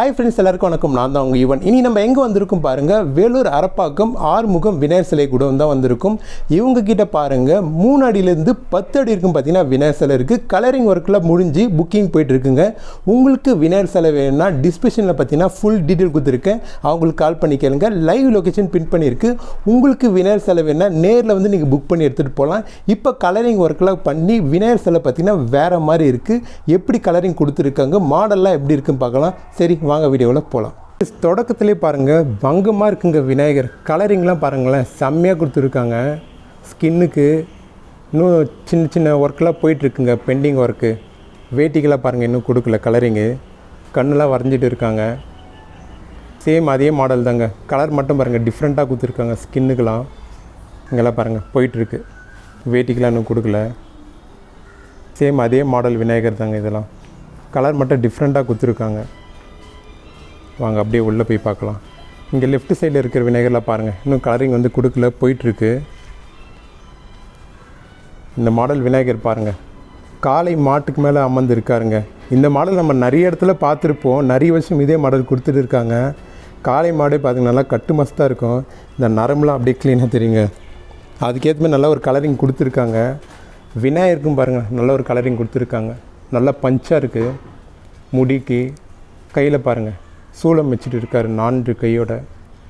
Hi friends எல்லாருக்கும் வணக்கம். நான் தான் உங்கள் ஈவன் இனி நம்ம எங்கே வந்திருக்கும் பாருங்கள் வேலூர் அரப்பாக்கம் ஆறுமுகம் விநாயகர் சிலை கூட தான் வந்திருக்கும். இவங்க கிட்ட பாருங்கள் மூணு அடியிலேருந்து பத்து அடி இருக்கும் பார்த்தீங்கன்னா விநாயகர் சிலை இருக்குது கலரிங் ஒர்க்கில் முடிஞ்சு புக்கிங் போயிட்டு இருக்குங்க உங்களுக்கு விநாயகர் சிலை வேணும்னா டிஸ்கிரிப்ஷனில் பார்த்தீங்கன்னா ஃபுல் டீட்டெயில் கொடுத்துருக்கேன். அவங்களுக்கு கால் பண்ணி கேளுங்க. லைவ் லொக்கேஷன் பின் பண்ணியிருக்கு. உங்களுக்கு விநாயகர் சிலை வேணும்னா நேரில் வந்து நீங்கள் புக் பண்ணி எடுத்துகிட்டு போகலாம் இப்போ கலரிங் ஒர்க்கெலாம் பண்ணி விநாயகர் சிலை பார்த்தீங்கன்னா வேறு மாதிரி இருக்குது எப்படி கலரிங் கொடுத்துருக்காங்க? மாடல்லாம் எப்படி இருக்குன்னு பார்க்கலாம். சரி வாங்க வீடியோவில் போகலாம். தொடக்கத்திலே பாருங்கள் பங்கமாக இருக்குங்க விநாயகர். கலரிங்லாம் பாருங்களேன் செம்மையாக கொடுத்துருக்காங்க. ஸ்கின்னுக்கு இன்னும் சின்ன சின்ன ஒர்க்கெலாம் போயிட்டுருக்குங்க பெண்டிங் ஒர்க்கு வேட்டிக்கெல்லாம் பாருங்கள் இன்னும் கொடுக்கல கலரிங்கு கண்ணெலாம் வரைஞ்சிட்டு இருக்காங்க. சேம் அதே மாடல் தாங்க. கலர் மட்டும் பாருங்கள் டிஃப்ரெண்ட்டாக கொடுத்துருக்காங்க ஸ்கின்னுக்கெலாம் இங்கெல்லாம் பாருங்கள் போயிட்டுருக்கு. வேட்டிக்கெலாம் இன்னும் கொடுக்கல. சேம் அதே மாடல் விநாயகர் தாங்க இதெல்லாம். கலர் மட்டும் டிஃப்ரெண்ட்டாக கொடுத்துருக்காங்க. வாங்க அப்படியே உள்ளே போய் பார்க்கலாம். இங்கே லெஃப்ட் சைடில் இருக்கிற விநாயகரில் பாருங்கள் இன்னும் கலரிங் வந்து கொடுக்கல போயிட்டுருக்கு. இந்த மாடல் விநாயகர் பாருங்கள் காளை மாட்டுக்கு மேலே அமர்ந்து இருக்காருங்க இந்த மாடல் நம்ம நிறைய இடத்துல பார்த்துருப்போம் நிறைய வருஷம் இதே மாடல் கொடுத்துட்டு இருக்காங்க. காளை மாடே பார்த்திங்கன்னா நல்லா கட்டு மஸ்தாக இருக்கும். இந்த நரம்புலாம் அப்படியே க்ளீனாக தெரியுங்க. அதுக்கேற்ற மாதிரி நல்ல ஒரு கலரிங் கொடுத்துருக்காங்க. விநாயகருக்கும் பாருங்கள் நல்ல ஒரு கலரிங் கொடுத்துருக்காங்க. நல்லா பஞ்சாக இருக்குது முடிக்கு கையில் பாருங்கள் சூளம் வச்சுட்டு இருக்கார் நான்கு கையோட.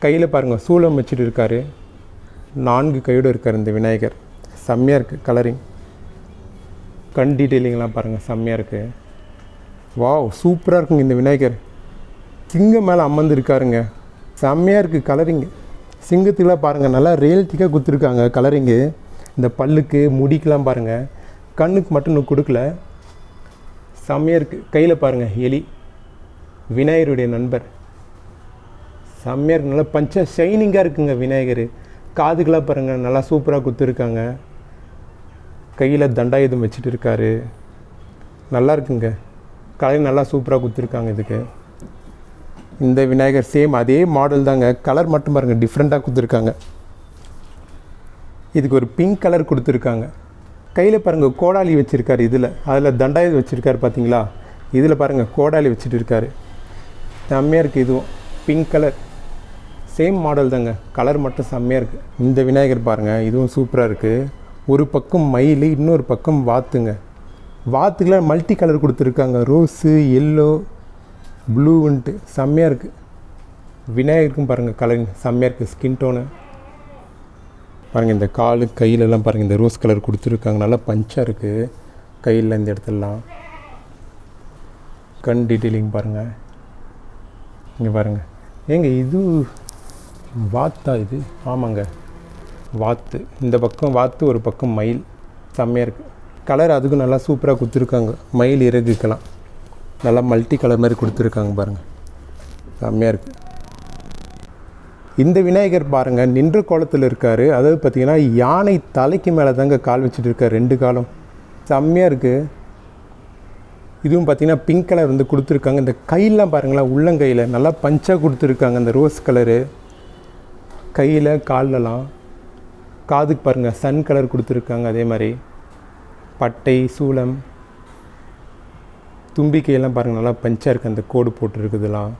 கையில் பாருங்கள் சூளம் வச்சுட்டு இருக்கார் நான்கு கையோடு இருக்கார் இந்த விநாயகர். செம்மையாக இருக்குது கலரிங் கண் டீட்டெயிலிங்லாம் பாருங்கள் செம்மையாக இருக்குது வாவ் சூப்பராக இருக்குங்க இந்த விநாயகர். சிங்கம் மேலே அமர்ந்துருக்காருங்க. செம்மையாக இருக்குது கலரிங்கு சிங்கத்துக்கெலாம் பாருங்கள் நல்லா ரியல்ட்டிக்காக கொடுத்துருக்காங்க கலரிங்கு இந்த பல்லுக்கு முடிக்கெலாம் பாருங்கள் கண்ணுக்கு மட்டும் இன்னும் கொடுக்கல. செம்மையாக இருக்குது கையில் பாருங்கள் எலி. விநாயகருடைய நண்பர். செம்மையாக இருக்கு. நல்லா பஞ்ச ஷைனிங்காக இருக்குங்க விநாயகர். காதுகளாக பாருங்கள் நல்லா சூப்பராக கொடுத்துருக்காங்க கையில் தண்டாயுதம் வச்சுட்டு இருக்காரு. நல்லா இருக்குங்க. கலர் நல்லா சூப்பராக கொடுத்துருக்காங்க இதுக்கு. இந்த விநாயகர் சேம் அதே மாடல் தாங்க. கலர் மட்டும் பாருங்கள் டிஃப்ரெண்ட்டாக கொடுத்துருக்காங்க இதுக்கு ஒரு பிங்க் கலர் கொடுத்துருக்காங்க. கையில் பாருங்கள் கோடாலி வச்சுருக்காரு இதில். அதில் தண்டாயுதம் வச்சுருக்காரு பார்த்தீங்களா இதில் பாருங்கள் கோடாலி வச்சுட்டு இருக்காரு. செம்மையாக இருக்குது இதுவும். பிங்க் கலர் சேம் மாடல் தாங்க. கலர் மட்டும் செம்மையாக இருக்குது இந்த விநாயகர் பாருங்கள் இதுவும் சூப்பராக இருக்குது ஒரு பக்கம் மயில் இன்னொரு பக்கம் வாத்துங்க. வாத்துக்கெலாம் மல்டி கலர் கொடுத்துருக்காங்க. ரோஸு எல்லோ ப்ளூன்ட்டு செம்மையாக இருக்குது விநாயகருக்கும் பாருங்கள் கலருங்க செம்மையாக இருக்குது ஸ்கின் டோனு பாருங்கள் இந்த காலு கையிலலாம் பாருங்கள் இந்த ரோஸ் கலர் கொடுத்துருக்காங்க. நல்லா பஞ்சாக இருக்குது கையில் இந்த இடத்துலலாம். கண் டீட்டெயிலிங் பாருங்கள் இங்கே பாருங்கள் ஏங்க இது வாத்தா இது? ஆமாங்க. வாத்து. இந்த பக்கம் வாத்து ஒரு பக்கம் மயில். செம்மையாக இருக்குது கலர் அதுக்கும் நல்லா சூப்பராக கொடுத்துருக்காங்க. மயில் இறகுக்கெல்லாம். நல்லா மல்டி கலர் மாதிரி கொடுத்துருக்காங்க பாருங்கள் செம்மையாக இருக்குது இந்த விநாயகர் பாருங்கள் நின்ற கோலத்தில் இருக்கார். அதாவது பார்த்திங்கன்னா யானை தலைக்கு மேலே தாங்க கால் வச்சுட்டு இருக்கார் ரெண்டு காலம். செம்மையாக இருக்குது இதுவும் பார்த்தீங்கன்னா பிங்க் கலர் வந்து கொடுத்துருக்காங்க. இந்த கையெல்லாம் பாருங்களேன் உள்ளங்கையில் நல்லா பஞ்சாக கொடுத்துருக்காங்க. இந்த ரோஸ் கலரு கையில் கால்லலாம். காதுக்கு பாருங்கள் சன் கலர் கொடுத்துருக்காங்க அதே மாதிரி. பட்டை சூளம் தும்பிக்கையெல்லாம் பாருங்கள் நல்லா பஞ்சாக இருக்குது அந்த கோடு போட்டிருக்குதுலாம்.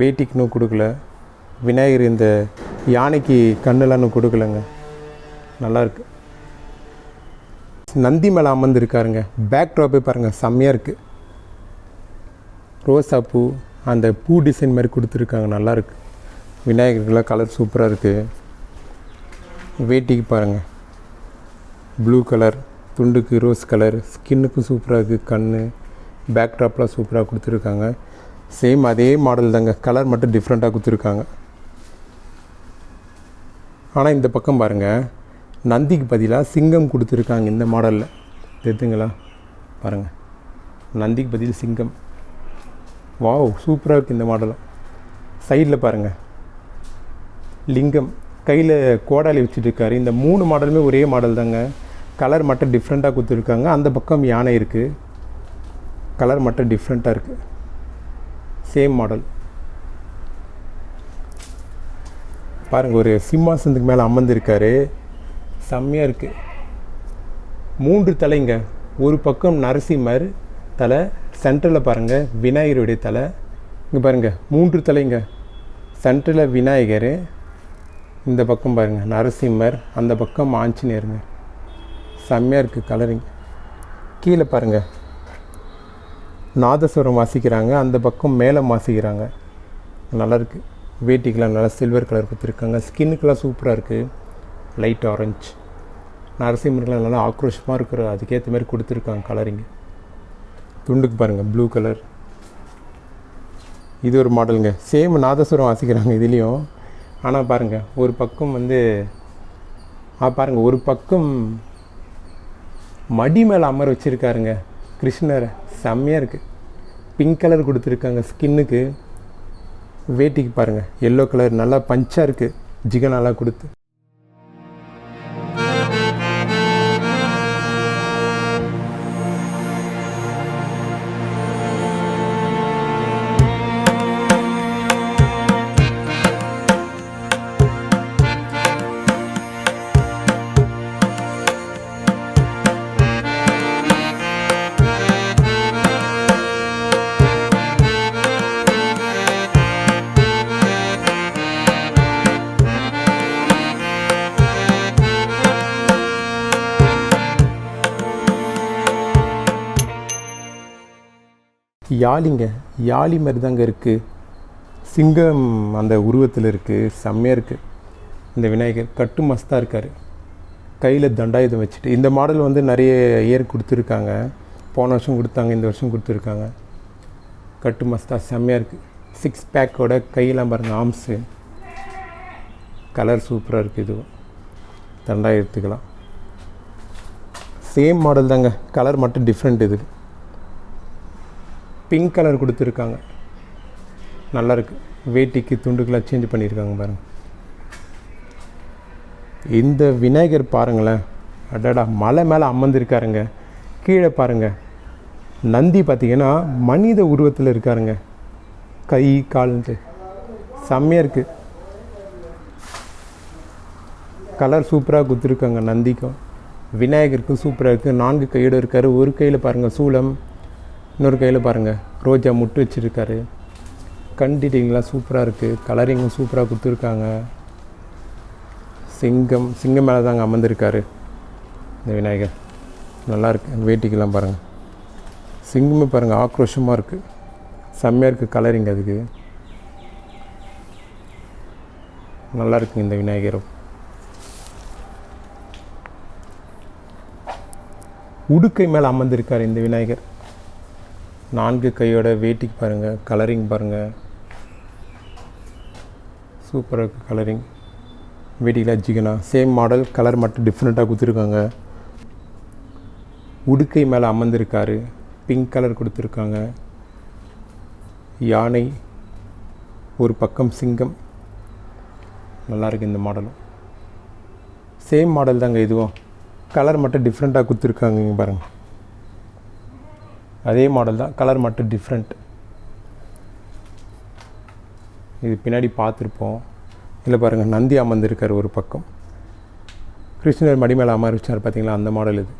வேட்டிக்குன்னு கொடுக்கல. விநாயகர் இந்த யானைக்கு கண்ணெல்லாம் இன்னும் கொடுக்கலங்க. நல்லாயிருக்கு நந்தி மேலே அமர்ந்துருக்காருங்க. பேக் ட்ராப்பே பாருங்கள் செம்மையாக இருக்குது ரோசா பூ அந்த பூ டிசைன் மாதிரி கொடுத்துருக்காங்க நல்லாயிருக்கு விநாயகருக்கெல்லாம் கலர் சூப்பராக இருக்குது வேட்டிக்கு பாருங்கள் ப்ளூ கலர் துண்டுக்கு ரோஸ் கலர் ஸ்கின்னுக்கும் சூப்பராக இருக்குது கண் பேக் ட்ராப்லாம் சூப்பராக கொடுத்துருக்காங்க. சேம் அதே மாடல் தாங்க. கலர் மட்டும் டிஃப்ரெண்ட்டாக கொடுத்துருக்காங்க. ஆனால் இந்த பக்கம் பாருங்கள் நந்திக்கு பதிலாக சிங்கம் கொடுத்துருக்காங்க இந்த மாடலில். தெரியுதுங்களா பாருங்கள் நந்திக்கு பதில் சிங்கம். வாவ் சூப்பராக இருக்குது இந்த மாடலும் சைடில் பாருங்கள் லிங்கம். கையில் கோடாலி வச்சுட்டுருக்காரு இந்த மூணு மாடலுமே ஒரே மாடல் தாங்க. கலர் மட்டும் டிஃப்ரெண்ட்டாக கொடுத்துருக்காங்க. அந்த பக்கம் யானை இருக்குது கலர் மட்டும் டிஃப்ரெண்ட்டாக இருக்குது சேம் மாடல். பாருங்கள் ஒரு சிம்மாசனத்துக்கு மேலே அமர்ந்திருக்காரு. செம்மையாக இருக்குது மூன்று தலைங்க. ஒரு பக்கம் நரசிம்மர் தலை சென்டரில் பாருங்கள் விநாயகருடைய தலை. இங்கே பாருங்கள் மூன்று தலைங்க. சென்டரில் விநாயகர் இந்த பக்கம் பாருங்கள் நரசிம்மர் அந்த பக்கம் ஆஞ்சநேயருங்க. செம்மையாக இருக்குது கலரிங். கீழே பாருங்கள் நாதஸ்வரம் வாசிக்கிறாங்க அந்த பக்கம் மேலே வாசிக்கிறாங்க. நல்லாயிருக்கு வேட்டிக்கெலாம் நல்லா சில்வர் கலர் கொடுத்துருக்காங்க. ஸ்கின்னுக்கெல்லாம் சூப்பராக இருக்குது லைட் ஆரஞ்சு. நரசிம்மர்கள் நல்லா ஆக்ரோஷமாக இருக்கிற அதுக்கேற்ற மாதிரி கொடுத்துருக்காங்க கலரிங் துண்டுக்கு பாருங்கள் ப்ளூ கலர் இது ஒரு மாடலுங்க சேம் நாதஸ்வரம் வாசிக்கிறாங்க இதுலேயும். ஆனால் பாருங்கள் ஒரு பக்கம் வந்து ஆ பாருங்கள் ஒரு பக்கம் மடி மேலே அமர வச்சுருக்காருங்க. கிருஷ்ணர் செம்மையாக இருக்குது பிங்க் கலர் கொடுத்துருக்காங்க ஸ்கின்னுக்கு வேட்டிக்கு பாருங்கள் எல்லோ கலர் நல்லா பஞ்சாக இருக்குது ஜிகனாலாம் கொடுத்து. யாழிங்க யாழி மாதிரி தாங்க இருக்குது சிங்கம் அந்த உருவத்தில் இருக்குது செம்மையாக இருக்குது இந்த விநாயகர் கட்டு மஸ்தாக இருக்கார். கையில் தண்டாயுதம் வச்சுட்டு. இந்த மாடல் வந்து நிறைய இயர் கொடுத்துருக்காங்க. போன வருஷம் கொடுத்தாங்க இந்த வருஷம் கொடுத்துருக்காங்க. கட்டு மஸ்தா செம்மையாக இருக்குது சிக்ஸ் பேக்கோட கையெல்லாம் பாருங்கள் ஆம்ஸு கலர் சூப்பராக இருக்குது இதுவும் தண்டாயுதத்துக்கெல்லாம். சேம் மாடல் தாங்க. கலர் மட்டும் டிஃப்ரெண்ட் இது. பிங்க் கலர் கொடுத்துருக்காங்க. நல்லாயிருக்கு வேட்டிக்கு துண்டுக்கெல்லாம் சேஞ்ச் பண்ணியிருக்காங்க பாருங்கள் இந்த விநாயகர் பாருங்களேன். அடடா மலை மேலே அமர்ந்திருக்காருங்க. கீழே பாருங்கள் நந்தி பார்த்தீங்கன்னா மனித உருவத்தில் இருக்காருங்க. கை கால்ன்ட்டு செம்மையாக இருக்குது கலர் சூப்பராக கொடுத்துருக்காங்க நந்திக்கும். விநாயகருக்கும் சூப்பராக இருக்குது நான்கு கையோடு இருக்கார். ஒரு கையில் பாருங்கள் சூளம். இன்னொரு கையில் பாருங்கள் ரோஜா முட்டு வச்சுருக்காரு. கண் டீட்டிங்லாம் சூப்பராக இருக்குது கலரிங்கும் சூப்பராக கொடுத்துருக்காங்க. சிங்கம் சிங்கம் மேலே தாங்க அமர்ந்திருக்காரு. இந்த விநாயகர். நல்லா இருக்கு. வேட்டிக்கெல்லாம் பாருங்கள் சிங்கமே பாருங்கள் ஆக்ரோஷமாக இருக்குது செம்மையாக இருக்குது கலரிங் அதுக்கு. நல்லா இருக்குங்க இந்த விநாயகரும். உடுக்கை மேலே அமர்ந்திருக்கார் இந்த விநாயகர். நான்கு கையோட வேட்டிக்கு பாருங்கள் கலரிங் பாருங்கள் சூப்பராக இருக்குது கலரிங் வேட்டியில் ஜிகனா. சேம் மாடல் கலர் மட்டும் டிஃப்ரெண்ட்டாக கொடுத்துருக்காங்க. உடுக்கை மேலே அமர்ந்திருக்காரு. பிங்க் கலர் கொடுத்துருக்காங்க. யானை ஒரு பக்கம் சிங்கம். நல்லாயிருக்கு இந்த மாடலும் சேம் மாடல் தாங்க இதுவும். கலர் மட்டும் டிஃப்ரெண்ட்டாக கொடுத்துருக்காங்க பாருங்கள் அதே மாடல் தான் கலர் மட்டும் டிஃப்ரெண்ட் இது பின்னாடி பார்த்துருப்போம். இல்லை பாருங்கள் நந்தி அமர்ந்திருக்கார் ஒரு பக்கம். கிருஷ்ணர் மடி மேலே அமர்ச்சார் பார்த்தீங்களா அந்த மாடல் இது.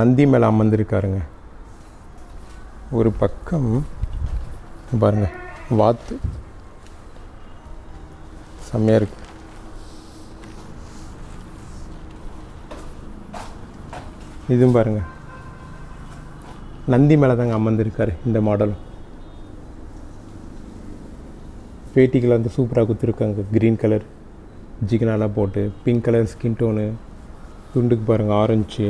நந்தி மேலே அமர்ந்திருக்காருங்க. ஒரு பக்கம் பாருங்கள் வாத்து. செம்மையாக இருக்கு. இதுவும் பாருங்கள் நந்தி மேலே தாங்க அமர்ந்திருக்கார் இந்த மாடல் பேட்டிகளை வந்து சூப்பராக கொடுத்துருக்காங்க க்ரீன் கலர் ஜிகனாலாம் போட்டு பிங்க் கலர் ஸ்கின் டோனு துண்டுக்கு பாருங்கள் ஆரஞ்சு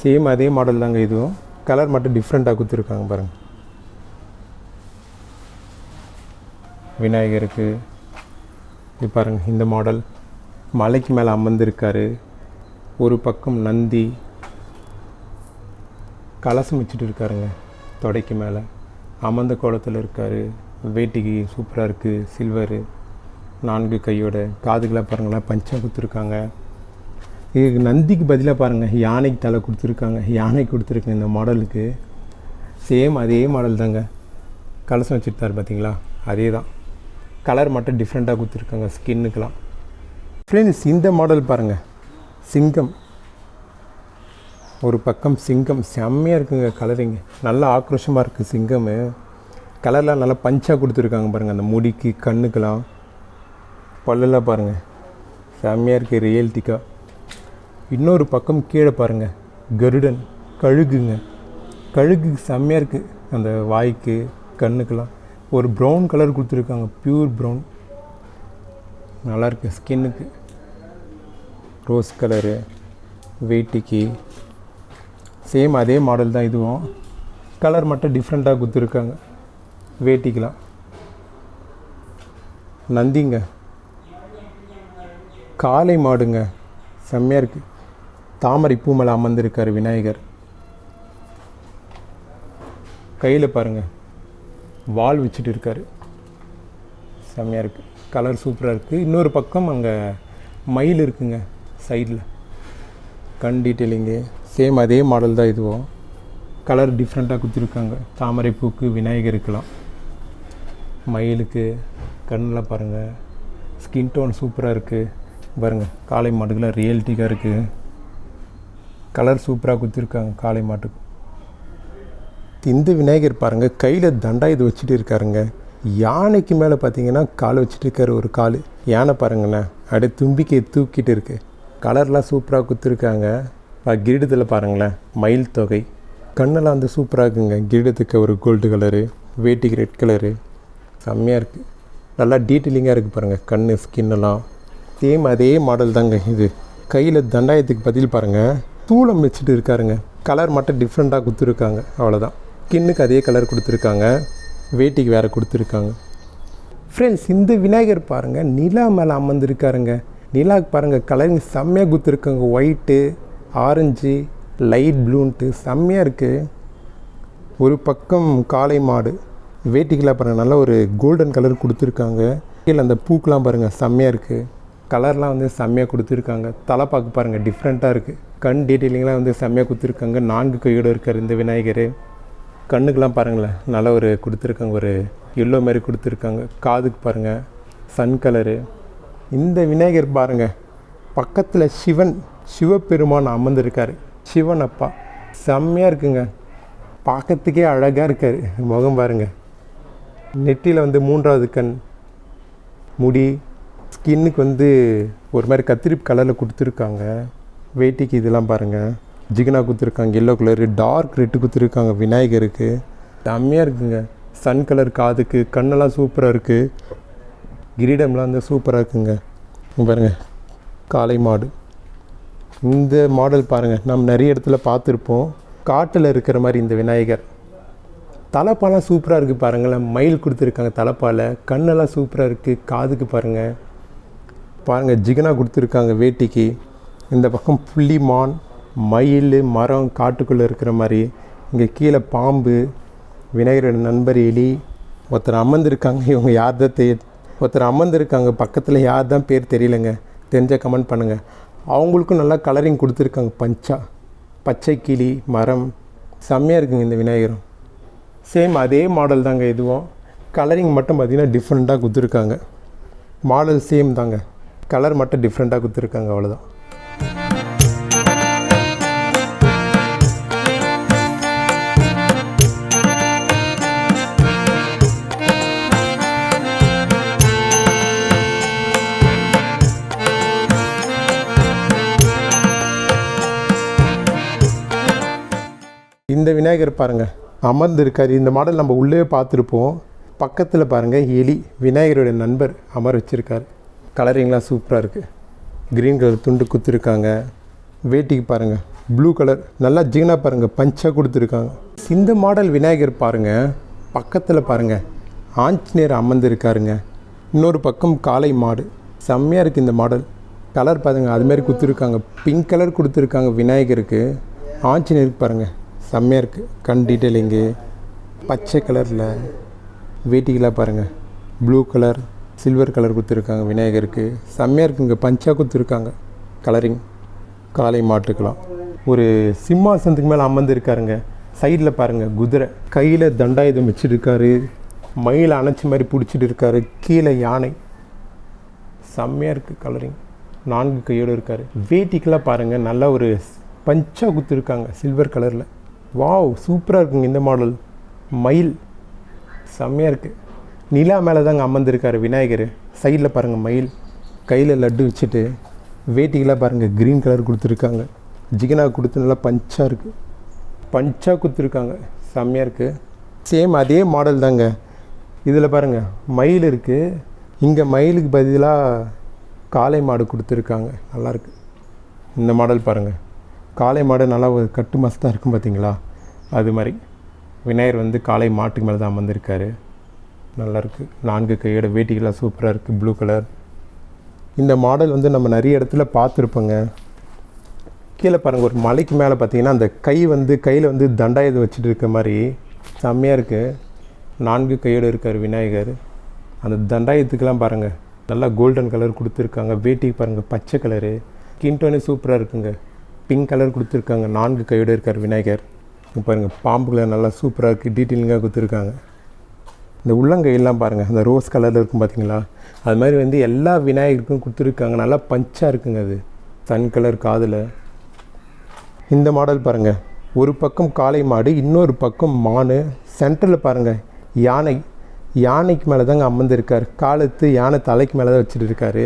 சேம் அதே மாடல் தாங்க இதுவும். கலர் மட்டும் டிஃப்ரெண்ட்டாக கொடுத்துருக்காங்க பாருங்கள் விநாயகருக்கு. இது பாருங்கள் இந்த மாடல் மலைக்கு மேலே அமர்ந்திருக்காரு. ஒரு பக்கம் நந்தி கலசம் வச்சுட்டு இருக்காருங்க தொடைக்கு மேலே. அமர்ந்த கோலத்தில் இருக்கார். வேட்டிக்கு சூப்பராக இருக்குது சில்வரு நான்கு கையோட காதுகளாக பாருங்களேன் பஞ்சம் கொடுத்துருக்காங்க. இதுக்கு நந்திக்கு பதிலாக பாருங்கள் யானைக்கு தலை கொடுத்துருக்காங்க. யானை கொடுத்துருக்குங்க இந்த மாடலுக்கு. சேம் அதே மாடல் தாங்க. கலசம் வச்சுருந்தார் பார்த்தீங்களா அதே தான் கலர் மட்டும் டிஃப்ரெண்ட்டாக கொடுத்துருக்காங்க ஸ்கின்னுக்கெலாம் ஃப்ரெண்ட்ஸ் இந்த மாடல் பாருங்கள் சிங்கம். ஒரு பக்கம் சிங்கம் செம்மையாக இருக்குங்க கலரிங். நல்லா ஆக்ரோஷமாக இருக்குது சிங்கம். கலர்லாம் நல்லா பஞ்சாக கொடுத்துருக்காங்க பாருங்கள் அந்த முடிக்கு கண்ணுக்கெல்லாம். பல்லெல்லாம் பாருங்கள் செம்மையாக இருக்குது ரியல்டிக்காக இன்னொரு பக்கம் கீழே பாருங்கள் கருடன். கழுகுங்க. கழுகு செம்மையாக இருக்குது அந்த வாய்க்கு கண்ணுக்கெல்லாம். ஒரு ப்ரௌன் கலர் கொடுத்துருக்காங்க ப்யூர் ப்ரௌன் நல்லாயிருக்கு ஸ்கின்னுக்கு ரோஸ் கலரு வேட்டிக்கு. சேம் அதே மாடல் தான் இதுவும். கலர் மட்டும் டிஃப்ரெண்ட்டாக கொடுத்துருக்காங்க. வேட்டிக்கெலாம் நந்திங்க. காளை மாடுங்க. செம்மையாக இருக்குது தாமரை பூ மேலே அமர்ந்திருக்கார் விநாயகர். கையில் பாருங்கள் வால் வச்சுட்டு இருக்காரு. செம்மையாக இருக்குது கலர் சூப்பராக இருக்குது இன்னொரு பக்கம் அங்கே மயில் இருக்குங்க. சைடில் கண் டீட்டெயிலிங்கு சேம் அதே மாடல் தான் இதுவும். கலர் டிஃப்ரெண்ட்டாக கொடுத்துருக்காங்க. தாமரை பூக்கு விநாயகருக்கெலாம் மயிலுக்கு கண்ணில் பாருங்கள் ஸ்கின் டோன் சூப்பராக இருக்குது பாருங்கள் காளை மாட்டுக்கெலாம் ரியல்ட்டிக்காக இருக்குது கலர் சூப்பராக கொடுத்துருக்காங்க காளை மாட்டுக்கு. இந்த விநாயகர் பாருங்கள் கையில் தண்டா இது வச்சுட்டு இருக்காருங்க. யானைக்கு மேலே பார்த்தீங்கன்னா கால் வச்சுட்டு இருக்காரு ஒரு கால். யானை பாருங்கண்ணே அப்படியே தும்பிக்கை தூக்கிட்டு இருக்கு. கலர்லாம் சூப்பராக கொடுத்துருக்காங்க. கிரீடத்தில் பாருங்களேன். மயில் தொகை. கண்ணெல்லாம் வந்து சூப்பராக இருக்குங்க. கிரீடத்துக்கு ஒரு கோல்டு கலரு வேட்டிக்கு ரெட் கலரு செம்மையாக இருக்குது நல்லா டீட்டெயிலிங்காக இருக்குது பாருங்கள் கண் ஸ்கின்னெல்லாம் சேம் அதே மாடல் தாங்க இது. கையில் தண்டாயத்துக்கு பதில் பாருங்கள் தூளம் வச்சுட்டு இருக்காருங்க. கலர் மட்டும் டிஃப்ரெண்ட்டாக கொடுத்துருக்காங்க. அவ்வளோதான் ஸ்கின்னுக்கு அதே கலர் கொடுத்துருக்காங்க. வேட்டிக்கு வேறு கொடுத்துருக்காங்க. ஃப்ரெண்ட்ஸ் இந்த விநாயகர் பாருங்கள் நிலா மேலே அமர்ந்துருக்காருங்க. நிலாவுக்கு பாருங்கள் கலரிங் செம்மையாக கொடுத்துருக்காங்க. ஒயிட்டு ஆரஞ்சு லைட் ப்ளூன்ட்டு செம்மையாக இருக்குது ஒரு பக்கம் காளை மாடு வேட்டிக்கெலாம் பாருங்கள் நல்லா ஒரு கோல்டன் கலர் கொடுத்துருக்காங்க. கீழே அந்த பூக்கெலாம் பாருங்கள் செம்மையாக இருக்குது கலர்லாம் வந்து செம்மையாக கொடுத்துருக்காங்க. தலைப்பாக்கு பாருங்கள் டிஃப்ரெண்ட்டாக இருக்குது கண் டீட்டெயிலிங்லாம் வந்து செம்மையாக கொடுத்துருக்காங்க. நான்கு கையோடு இருக்கார் இந்த விநாயகர். கண்ணுக்கெலாம் பாருங்களேன் நல்லா ஒரு கொடுத்துருக்காங்க ஒரு எல்லோ மாதிரி கொடுத்துருக்காங்க. காதுக்கு பாருங்கள் சன் கலரு இந்த விநாயகர் பாருங்கள் பக்கத்தில் சிவன் சிவபெருமான் அமர்ந்திருக்காரு. சிவன் அப்பா செம்மையாக இருக்குங்க. பார்க்கறதுக்கே அழகாக இருக்கார். முகம் பாருங்கள் நெட்டியில் வந்து மூன்றாவது கண் முடி ஸ்கின்னுக்கு வந்து ஒரு மாதிரி கத்திரி கலரில் கொடுத்துருக்காங்க. வேட்டிக்கு இதெல்லாம் பாருங்கள் ஜிகனா கொடுத்துருக்காங்க. எல்லோ கலரு டார்க் ரெட்டு கொடுத்துருக்காங்க. விநாயகருக்கு. செம்மையாக இருக்குங்க. சன் கலர் காதுக்கு கண்ணெல்லாம் சூப்பராக இருக்குது கிரீடம்லாம் வந்து சூப்பராக இருக்குங்க. பாருங்கள் பாருங்க. காளை மாடு. இந்த மாடல் பாருங்கள் நம்ம நிறைய இடத்துல பார்த்துருப்போம். காட்டில் இருக்கிற மாதிரி இந்த விநாயகர். தலைப்பாலாம் சூப்பராக இருக்குது பாருங்களேன். மயில் கொடுத்துருக்காங்க தலைப்பால். கண்ணெல்லாம் சூப்பராக இருக்குது காதுக்கு பாருங்கள் பாருங்கள் ஜிகனா கொடுத்துருக்காங்க வேட்டிக்கு. இந்த பக்கம் புள்ளி மான் மயில் மரம் காட்டுக்குள்ளே இருக்கிற மாதிரி. இங்கே கீழே பாம்பு விநாயகரோட நண்பர் எலி. ஒருத்தர் அமர்ந்திருக்காங்க. இவங்க யார் தான் தெ ஒருத்தர் அமர்ந்திருக்காங்க. பக்கத்தில் யார் தான் பேர் தெரியலங்க. தெரிஞ்ச கமெண்ட் பண்ணுங்கள் அவங்களுக்கும் நல்லா கலரிங் கொடுத்துருக்காங்க பஞ்சா. பச்சை கிளி மரம். செம்மையாக இருக்குங்க இந்த விநாயகரும். சேம் அதே மாடல் தாங்க இதுவும். கலரிங் மட்டும் பார்த்திங்கன்னா டிஃப்ரெண்ட்டாக கொடுத்துருக்காங்க. மாடல் சேம் தாங்க. கலர் மட்டும் டிஃப்ரெண்ட்டாக கொடுத்துருக்காங்க அவ்வளோதான் இந்த விநாயகர் பாருங்கள் அமர்ந்திருக்கார். இந்த மாடல் நம்ம உள்ளே பார்த்துருப்போம். பக்கத்தில் பாருங்கள் எலி விநாயகருடைய நண்பர் அமர் வச்சுருக்கார். கலரிங்லாம் சூப்பராக இருக்குது க்ரீன் கலர் துண்டு குத்துருக்காங்க. வேட்டிக்கு பாருங்கள் ப்ளூ கலர் நல்லா ஜீனாக பாருங்கள் பஞ்சாக கொடுத்துருக்காங்க. இந்த மாடல் விநாயகர் பாருங்கள் பக்கத்தில் பாருங்கள் ஆஞ்சநேயர் அமர்ந்திருக்காருங்க. இன்னொரு பக்கம் காளை மாடு. செம்மையாக இருக்குது இந்த மாடல். கலர் பாருங்கள் அதுமாரி கொடுத்துருக்காங்க பிங்க் கலர் கொடுத்துருக்காங்க விநாயகருக்கு. ஆஞ்சநேயருக்கு பாருங்கள் செம்மையாக இருக்குது கண் டீட்டெயிலிங்கு பச்சை கலரில் வேட்டிகளாக பாருங்கள் ப்ளூ கலர் சில்வர் கலர் கொடுத்துருக்காங்க விநாயகருக்கு. செம்மையாக இருக்குங்க பஞ்சாக கொடுத்துருக்காங்க. கலரிங் காளை மாட்டுக்கலாம் ஒரு சிம்மாசனத்துக்கு மேலே அமர்ந்துருக்காருங்க. சைடில் பாருங்கள் குதிரை. கையில் தண்டாயுதம் வச்சுருக்காரு. மயிலை அணைச்சி மாதிரி பிடிச்சிட்டு இருக்காரு. கீழே யானை. செம்மையாக இருக்குது கலரிங் நான்கு கையோடு இருக்கார். வேட்டிக்கெல்லாம் பாருங்கள் நல்லா ஒரு பஞ்சாக குத்துருக்காங்க சில்வர் கலரில் வாவ் சூப்பராக இருக்குங்க இந்த மாடல் மயில். செம்மையாக இருக்குது நிலா மேலே தாங்க அமர்ந்திருக்கார் விநாயகர். சைடில் பாருங்கள் மயில். கையில் லட்டு வச்சுட்டு வேட்டிக்கெல்லாம் பாருங்கள் க்ரீன் கலர் கொடுத்துருக்காங்க. ஜிகனா கொடுத்து நல்லா பஞ்சாக இருக்குது பஞ்சாக கொடுத்துருக்காங்க. செம்மையாக இருக்குது சேம் அதே மாடல் தாங்க. இதில் பாருங்கள் மயில் இருக்குது இங்கே மயிலுக்கு பதிலாக காளை மாடு கொடுத்துருக்காங்க. நல்லாயிருக்கு இந்த மாடல் பாருங்கள் காளை மாடு நல்லா ஒரு கட்டு மஸ்தாக இருக்கும் பார்த்தீங்களா அது மாதிரி. விநாயகர் வந்து காளை மாட்டுக்கு மேலே தான் அமர்ந்திருக்காரு. நல்லாயிருக்கு நான்கு கையோட வேட்டிகளாக சூப்பராக இருக்குது ப்ளூ கலர் இந்த மாடல் வந்து நம்ம நிறைய இடத்துல பார்த்துருப்போங்க. கீழே பாருங்கள் ஒரு மலைக்கு மேலே பார்த்தீங்கன்னா அந்த கை வந்து கையில் வந்து தண்டாயுதம் வச்சுட்டு இருக்க மாதிரி செம்மையாக இருக்குது நான்கு கையோடு இருக்கார் விநாயகர். அந்த தண்டாயத்துக்கெல்லாம் பாருங்கள் நல்லா கோல்டன் கலர் கொடுத்துருக்காங்க. வேட்டிக்கு பாருங்கள் பச்சை கலரு கிண்டோனே சூப்பராக இருக்குங்க. பிங்க் கலர் கொடுத்துருக்காங்க. நான்கு கையோடு இருக்கார் விநாயகர். பாருங்கள் பாம்புகளை நல்லா சூப்பராக இருக்குது டீட்டெயிலிங்காக கொடுத்துருக்காங்க. இந்த உள்ளங்கையெல்லாம் பாருங்கள் அந்த ரோஸ் கலரில் இருக்கும் பார்த்தீங்களா அது மாதிரி வந்து எல்லா விநாயகருக்கும் கொடுத்துருக்காங்க. நல்லா பஞ்சாக இருக்குங்க அது. சன் கலர் காதில். இந்த மாடல் பாருங்கள் ஒரு பக்கம் காளை மாடு இன்னொரு பக்கம் மானு. சென்டரில் பாருங்கள் யானை. யானைக்கு மேலே தாங்க அமர்ந்திருக்கார். காலத்து யானை தலைக்கு மேலே தான் வச்சுட்டு இருக்காரு.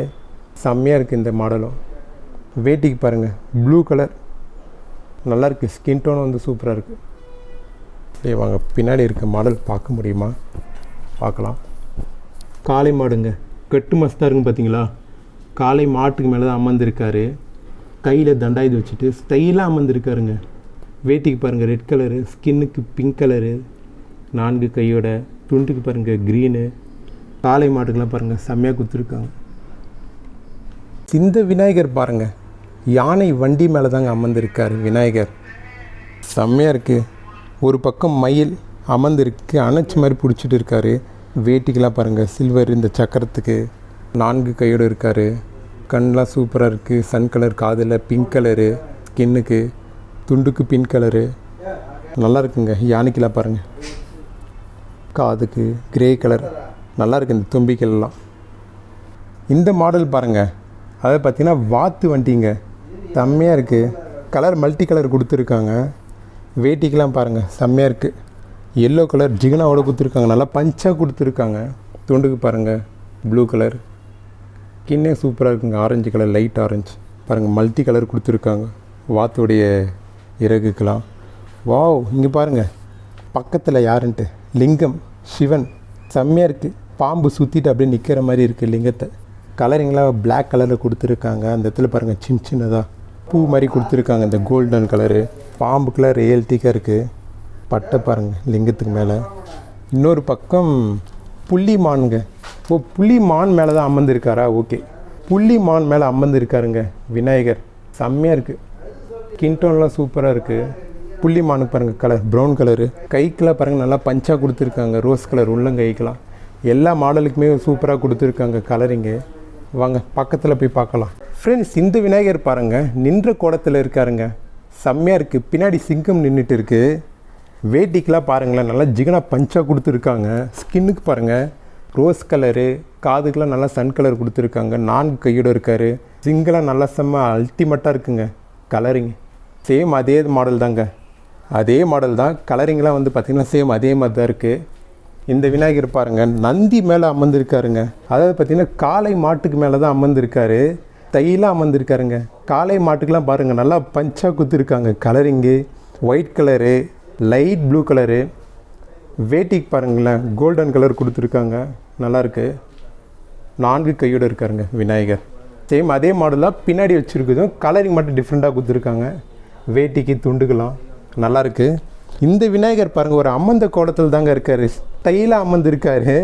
செம்மையாக இருக்குது இந்த மாடலும் வேட்டிக்கு பாருங்கள் ப்ளூ கலர் நல்லா இருக்குது ஸ்கின் டோன் வந்து சூப்பராக இருக்குது அப்படியே வாங்க. பின்னாடி இருக்க மாடல் பார்க்க முடியுமா? பார்க்கலாம். காளை மாடுங்க. கட்டு மஸ்தாக இருக்குங்க பார்த்தீங்களா காளை மாட்டுக்கு மேலே தான் அமர்ந்திருக்காரு. கையில் தண்டாயுது வச்சுட்டு ஸ்டைலாக அமர்ந்திருக்காருங்க. வேட்டிக்கு பாருங்கள் ரெட் கலரு ஸ்கின்னுக்கு பிங்க் கலரு நான்கு கையோட துண்டுக்கு பாருங்கள் க்ரீனு காளை மாட்டுக்கெல்லாம் பாருங்கள் செம்மையாக கொடுத்துருக்காங்க இந்த விநாயகர் பாருங்கள் யானை வண்டி மேலே தாங்க அமர்ந்திருக்கார் விநாயகர். செம்மையாக இருக்குது ஒரு பக்கம் மயில் அமர்ந்திருக்கு அணைச்சி மாதிரி பிடிச்சிட்டு இருக்காரு. வேட்டிக்கெல்லாம் பாருங்கள் சில்வர் இந்த சக்கரத்துக்கு. நான்கு கையோடு இருக்கார். கண்ணெலாம் சூப்பராக இருக்குது சன் கலர் காதில் பிங்க் கலரு ஸ்கின்னுக்கு துண்டுக்கு பிங்க் கலரு நல்லா இருக்குங்க. யானைக்கெல்லாம் பாருங்கள் காதுக்கு கிரே கலர் நல்லா இருக்குது இந்த தும்பிக்கைலாம் இந்த மாடல் பாருங்கள் அதாவது பார்த்தீங்கன்னா வாத்து வண்டிங்க. செம்மையாக இருக்குது கலர் மல்டி கலர் கொடுத்துருக்காங்க. வேட்டிக்கெலாம் பாருங்கள் செம்மையாக இருக்குது எல்லோ கலர் ஜிகனாவோட கொடுத்துருக்காங்க. நல்லா பஞ்சாக கொடுத்துருக்காங்க. துண்டுக்கு பாருங்கள் ப்ளூ கலர் கிண்ணே சூப்பராக இருக்குங்க. ஆரஞ்சு கலர் லைட் ஆரஞ்சு பாருங்கள் மல்டி கலர் கொடுத்துருக்காங்க. வாத்துடைய இறகுக்கெலாம் வாவ் இங்கே பாருங்கள் பக்கத்தில் யாருன்ட்டு? லிங்கம் சிவன். செம்மையாக இருக்குது பாம்பு சுற்றிட்டு அப்படியே நிற்கிற மாதிரி இருக்குது லிங்கத்தை. கலரிங்லாம் பிளாக் கலரில் கொடுத்துருக்காங்க. அந்த இடத்துல பாருங்கள் சின்ன சின்னதாக பூ மாதிரி கொடுத்துருக்காங்க. இந்த கோல்டன் கலரு பாம்புக்கெல்லாம் ரியல்ட்டிக்காக இருக்குது பட்டை பாருங்கள் லிங்கத்துக்கு மேலே. இன்னொரு பக்கம் புள்ளி மானுங்க ஓ புள்ளி மான் மேலே தான் அமர்ந்திருக்காரா? ஓகே புள்ளி மான் மேலே அமர்ந்திருக்காருங்க விநாயகர். செம்மையாக இருக்குது கிண்டோன்லாம் சூப்பராக இருக்குது புள்ளி மானுக்கு பாருங்கள் கலர் ப்ரௌன் கலரு கைக்கெலாம் பாருங்கள் நல்லா பஞ்சாக கொடுத்துருக்காங்க. ரோஸ் கலர் உள்ளங்கைக்கெலாம் எல்லா மாடலுக்குமே சூப்பராக கொடுத்துருக்காங்க கலரிங்கு வாங்க பக்கத்தில் போய் பார்க்கலாம். ஃப்ரெண்ட்ஸ் இந்த விநாயகர் பாருங்கள் நின்ற கோலத்தில் இருக்காருங்க. செம்மையாக இருக்குது பின்னாடி சிங்கம் நின்றுட்டு இருக்குது வேட்டிக்கெலாம் பாருங்களேன் நல்லா ஜிகனாக பஞ்சாக கொடுத்துருக்காங்க. ஸ்கின்னுக்கு பாருங்கள் ரோஸ் கலரு காதுக்கெலாம் நல்லா சன் கலர் கொடுத்துருக்காங்க. நான்கு கையோடு இருக்கார். சிங்கெலாம் நல்லா செம்ம அல்டிமேட்டாக இருக்குங்க. கலரிங் சேம் அதே மாடல் தாங்க. அதே மாடல் தான். கலரிங்லாம் வந்து பார்த்திங்கன்னா சேம் அதே மாதிரி தான் இருக்குது இந்த விநாயகர் பாருங்கள் நந்தி மேலே அமர்ந்திருக்காருங்க. அதாவது பார்த்திங்கன்னா காளை மாட்டுக்கு மேலே தான் அமர்ந்திருக்காரு. தையெல்லாம் அமர்ந்திருக்காருங்க. காளை மாட்டுக்கெலாம் பாருங்கள் நல்லா பஞ்சாக குத்துருக்காங்க. Colouring white colour light blue colour வேட்டிக்கு பாருங்களேன் கோல்டன் கலர் கொடுத்துருக்காங்க. நல்லாயிருக்கு நான்கு கையோடு இருக்காருங்க விநாயகர். சேம் அதே மாடலாக பின்னாடி வச்சுருக்குதும் கலரிங் மட்டும் டிஃப்ரெண்ட்டாக கொடுத்துருக்காங்க வேட்டிக்கு துண்டுக்கெலாம் நல்லாயிருக்கு இந்த விநாயகர் பாருங்கள் ஒரு அம்மந்த கோலத்தில் தாங்க இருக்கார். ஸ்டைலாக அமர்ந்திருக்காரு.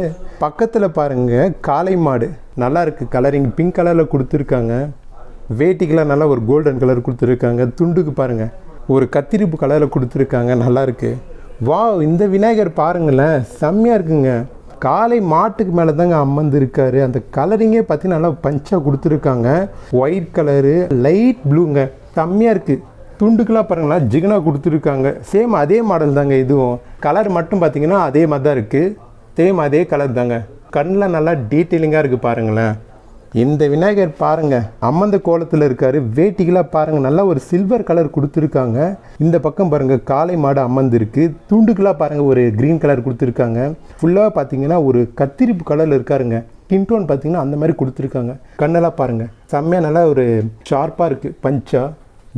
பக்கத்தில் பாருங்கள் காளை மாடு. நல்லா இருக்குது கலரிங் பிங்க் கலரில் கொடுத்துருக்காங்க. வேட்டிக்கெலாம் நல்லா ஒரு கோல்டன் கலர் கொடுத்துருக்காங்க. துண்டுக்கு பாருங்கள் ஒரு கத்திரிப்பு கலரில் கொடுத்துருக்காங்க. நல்லா இருக்குது வா இந்த விநாயகர் பாருங்களேன் செம்மையாக இருக்குங்க. காலை மாட்டுக்கு மேலே தாங்க அமர்ந்துருக்காரு. அந்த கலரிங்கே பார்த்தீங்கன்னா நல்லா பஞ்சாக கொடுத்துருக்காங்க. ஒயிட் கலரு லைட் ப்ளூங்க செம்மையாக இருக்குது துண்டுக்கெல்லாம் பாருங்களேன் ஜிகனா கொடுத்துருக்காங்க. சேம் அதே மாடல் தாங்க இதுவும். கலர் மட்டும் பார்த்தீங்கன்னா அதே மாதிரி தான் இருக்குது சேம் அதே கலர் தாங்க. கண்ணில் நல்லா டீட்டெயிலிங்காக இருக்குது பாருங்களேன். இந்த விநாயகர் பாருங்கள் அம்மந்த கோலத்தில் இருக்கார். வேட்டிகளாக பாருங்கள் நல்லா ஒரு சில்வர் கலர் கொடுத்துருக்காங்க. இந்த பக்கம் பாருங்கள் காளை மாடு அமர்ந்திருக்கு. துண்டுக்கெல்லாம் பாருங்கள் ஒரு க்ரீன் கலர் கொடுத்துருக்காங்க. ஃபுல்லாக பார்த்தீங்கன்னா ஒரு கத்திரிப்பு கலரில் இருக்காருங்க. கிண்டோன் பார்த்தீங்கன்னா அந்த மாதிரி கொடுத்துருக்காங்க. கண்ணெல்லாம் பாருங்கள் செம்மையாக நல்லா ஒரு ஷார்ப்பாக இருக்குது பஞ்சா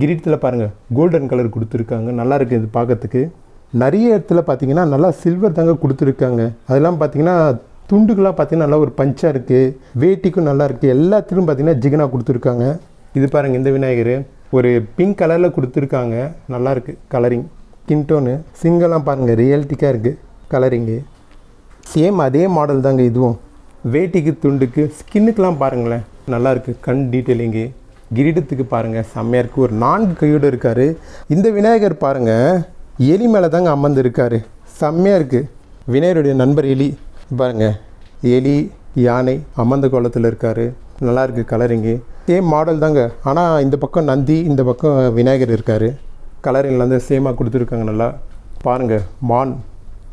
கிரீட்டத்தில் பாருங்கள் கோல்டன் கலர் கொடுத்துருக்காங்க. நல்லா இருக்குது இது பார்க்கறதுக்கு. நிறைய இடத்துல பார்த்தீங்கன்னா நல்லா சில்வர் தாங்க கொடுத்துருக்காங்க. அதெல்லாம் பார்த்தீங்கன்னா துண்டுகளாக பார்த்தீங்கன்னா நல்லா ஒரு பஞ்சாக இருக்குது வேட்டிக்கும் நல்லா இருக்குது எல்லாத்துலையும் பார்த்தீங்கன்னா ஜிகனா கொடுத்துருக்காங்க. இது பாருங்கள் இந்த விநாயகர். ஒரு பிங்க் கலரில் கொடுத்துருக்காங்க. நல்லா இருக்குது கலரிங் கிண்டோனு சிங்கெல்லாம் பாருங்கள் ரியாலிட்டிக்காக இருக்குது கலரிங்கு சேம் அதே மாடல் தாங்க இதுவும். வேட்டிக்கு துண்டுக்கு ஸ்கின்னுக்கெலாம் பாருங்களேன். நல்லா இருக்குது கண் டீட்டெயிலிங்கு கிரீடத்துக்கு பாருங்கள் செம்மையாக இருக்குது ஒரு நான்கு கையோடு இருக்கார். இந்த விநாயகர் பாருங்கள் எலி மேலே தாங்க அமர்ந்து இருக்கார் செம்மையாக இருக்குது விநாயகருடைய நண்பர் எலி. பாருங்க எலி யானை அமர்ந்த கோலத்தில் இருக்கார். நல்லா இருக்குது கலரிங்கு. சேம் மாடல் தாங்க. ஆனால் இந்த பக்கம் நந்தி இந்த பக்கம் விநாயகர் இருக்கார். கலரிங்கில் வந்து சேமாக கொடுத்துருக்காங்க நல்லா. பாருங்கள் மான்.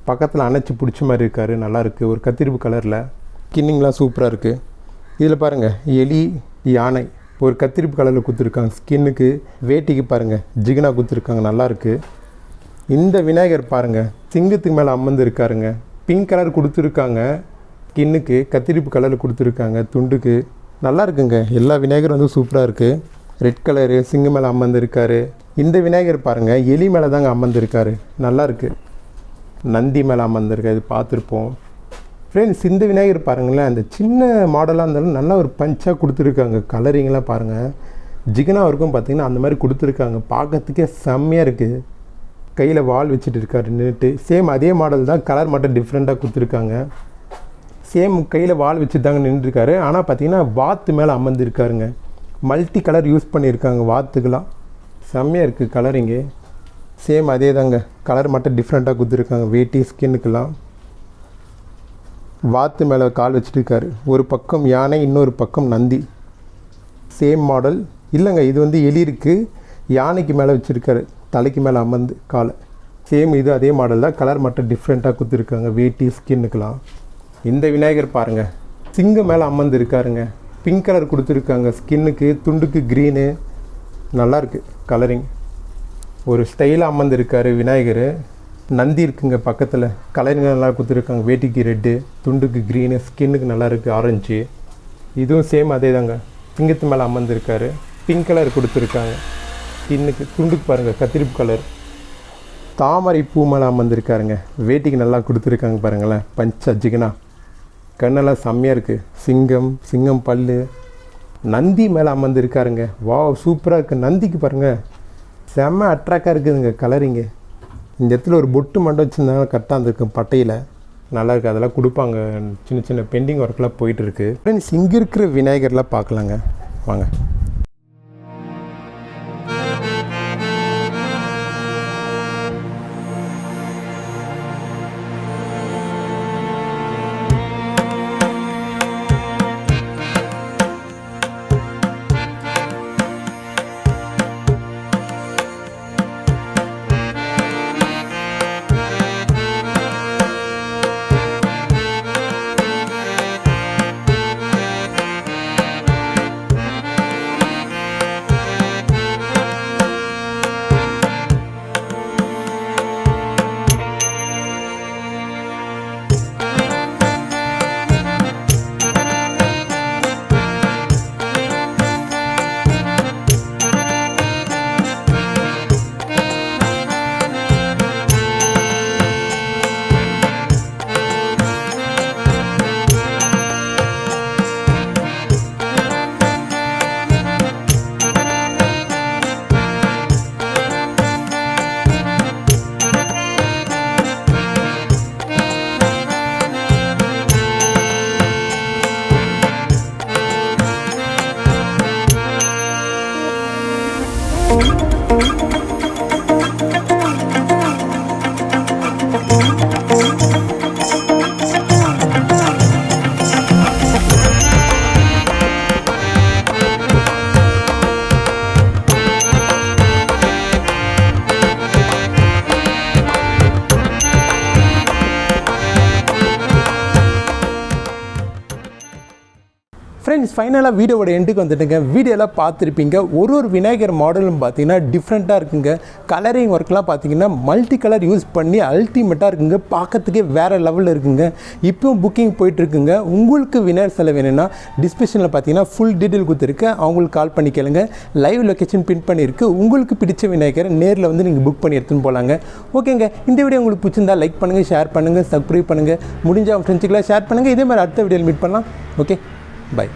பக்கத்தில் அணைச்சி பிடிச்ச மாதிரி இருக்கார். நல்லாயிருக்கு ஒரு கத்திரிப்பு கலரில். கின்னிங்லாம் சூப்பராக இருக்குது இதில் பாருங்கள் எலி யானை. ஒரு கத்திரிப்பு கலரில் கொடுத்துருக்காங்க. ஸ்கின்னுக்கு வேட்டிக்கு பாருங்கள் ஜிகனா கொடுத்துருக்காங்க. நல்லாயிருக்கு இந்த விநாயகர் பாருங்கள் சிங்கத்துக்கு மேலே அம்மந்துருக்காருங்க பிங்க் கலர் கொடுத்துருக்காங்க. ஸ்கின்னுக்கு கத்திரிப்பு கலரில் கொடுத்துருக்காங்க. துண்டுக்கு நல்லா இருக்குங்க. எல்லா விநாயகரும் வந்து சூப்பராக இருக்குது ரெட் கலரு சிங்கம் மேலே அம்மந்துருக்காரு இந்த விநாயகர் பாருங்கள் எலி மேலே தாங்க அமர்ந்து இருக்காரு நல்லா இருக்குது நந்தி மேலே அமர்ந்திருக்காரு. பார்த்துருப்போம் ஃப்ரெண்ட்ஸ் இந்த விநாயகர் பாருங்களேன் அந்த சின்ன மாடலாக இருந்தாலும் நல்லா ஒரு பஞ்சாக கொடுத்துருக்காங்க. கலரிங்லாம் பாருங்கள் ஜிகனா வரைக்கும் பார்த்தீங்கன்னா அந்த மாதிரி கொடுத்துருக்காங்க. பார்க்கறதுக்கே செம்மையாக இருக்குது கையில் வால் வச்சுட்டு இருக்காரு நின்றுட்டு சேம் அதே மாடல் தான் கலர் மட்டும் டிஃப்ரெண்ட்டாக கொடுத்துருக்காங்க. சேம் கையில் வால் வச்சு தாங்க நின்றுருக்காரு ஆனால் பார்த்தீங்கன்னா வாத்து மேலே அமர்ந்துருக்காருங்க. மல்டி கலர் யூஸ் பண்ணியிருக்காங்க வாத்துக்கெலாம் செம்மையாக இருக்குது கலரிங்கு சேம் அதே தாங்க. கலர் மட்டும் டிஃப்ரெண்ட்டாக கொடுத்துருக்காங்க. வேட்டி ஸ்கின்னுக்கெல்லாம் வாத்து மேலே கால் வச்சுட்டு இருக்காரு ஒரு பக்கம் யானை இன்னொரு பக்கம் நந்தி. சேம் மாடல் இல்லைங்க இது வந்து எலி இருக்குது யானைக்கு மேலே வச்சுருக்காரு. தலைக்கு மேலே அமர்ந்து காலை. சேம் இது அதே மாடல் தான். கலர் மட்டும் டிஃப்ரெண்ட்டாக கொடுத்துருக்காங்க. வேட்டி ஸ்கின்னுக்கெலாம் இந்த விநாயகர் பாருங்கள் சிங்கம் மேலே அமர்ந்து இருக்காருங்க பிங்க் கலர் கொடுத்துருக்காங்க. ஸ்கின்னுக்கு துண்டுக்கு க்ரீனு நல்லாயிருக்கு கலரிங் ஒரு ஸ்டைலாக அமர்ந்து இருக்காரு விநாயகர். நந்தி இருக்குங்க பக்கத்தில். கலருங்க நல்லா கொடுத்துருக்காங்க வேட்டிக்கு ரெட்டு துண்டுக்கு க்ரீனு ஸ்கின்னுக்கு நல்லா இருக்குது ஆரஞ்சு இதுவும் சேம் அதே தாங்க சிங்கத்து மேலே அமர்ந்துருக்காரு. பிங்க் கலர் கொடுத்துருக்காங்க. ஸ்கின்னுக்கு துண்டுக்கு பாருங்கள் கத்திரிப்பு கலர் தாமரை பூ மேலே அமர்ந்துருக்காருங்க. வேட்டிக்கு நல்லா கொடுத்துருக்காங்க பாருங்களேன். பஞ்ச ஜிகனா. கண்ணெல்லாம் செம்மையாக இருக்குது சிங்கம் சிங்கம் பல் நந்தி மேலே அமர்ந்துருக்காருங்க. வாவ் சூப்பராக இருக்குது நந்திக்கு பாருங்கள் செம்ம அட்ராக்டாக இருக்குதுங்க கலரிங்கு இந்த இடத்துல ஒரு பொட்டு மட்டும் வச்சுருந்தாங்க கரெக்டாக இருந்திருக்கும். பட்டையில் நல்லா இருக்குது அதெல்லாம் கொடுப்பாங்க. சின்ன சின்ன பெண்டிங் ஒர்க்கெலாம் போயிட்டுருக்கு ஃப்ரெண்ட்ஸ் இங்கே இருக்கிற விநாயகர்லாம் பார்க்கலாங்க. வாங்க. ஃபைனலாக வீடியோட எண்டுக்கு வந்துட்டுங்க. வீடியோவில் பார்த்துருப்பீங்க. ஒரு ஒரு விநாயகர் மாடலும் பார்த்தீங்கன்னா டிஃப்ரெண்ட்டாக இருக்குங்க. கலரிங் ஒர்க்லாம் பார்த்தீங்கன்னா மல்டி கலர் யூஸ் பண்ணி அல்டிமேட்டாக இருக்குங்க. பார்க்கறதுக்கே வேறு லெவலில் இருக்குங்க. இப்போவும் புக்கிங் போயிட்டுருக்குங்க. உங்களுக்கு விநாயகர் சிலை வேணும்னா டிஸ்கிரிப்ஷனில் பார்த்தீங்கன்னா ஃபுல் டீட்டெயில் கொடுத்துருக்கு. அவங்களுக்கு கால் பண்ணி கேளுங்க. லைவ் லொக்கேஷன் பின் பண்ணியிருக்கு. உங்களுக்கு பிடிச்ச விநாயகரை நேரில் வந்து நீங்கள் புக் பண்ணி எடுத்துன்னு போகலாங்க ஓகேங்க. இந்த வீடியோ உங்களுக்கு பிடிச்சிருந்தா லைக் பண்ணுங்கள் ஷேர் பண்ணுங்கள் சப்ஸ்கிரைப் பண்ணுங்கள் முடிஞ்ச ஃப்ரெண்ட்ஸுக்கெல்லாம் ஷேர் பண்ணுங்கள் இதே மாதிரி அடுத்த வீடியோவில் மீட் பண்ணலாம். ஓகே. பை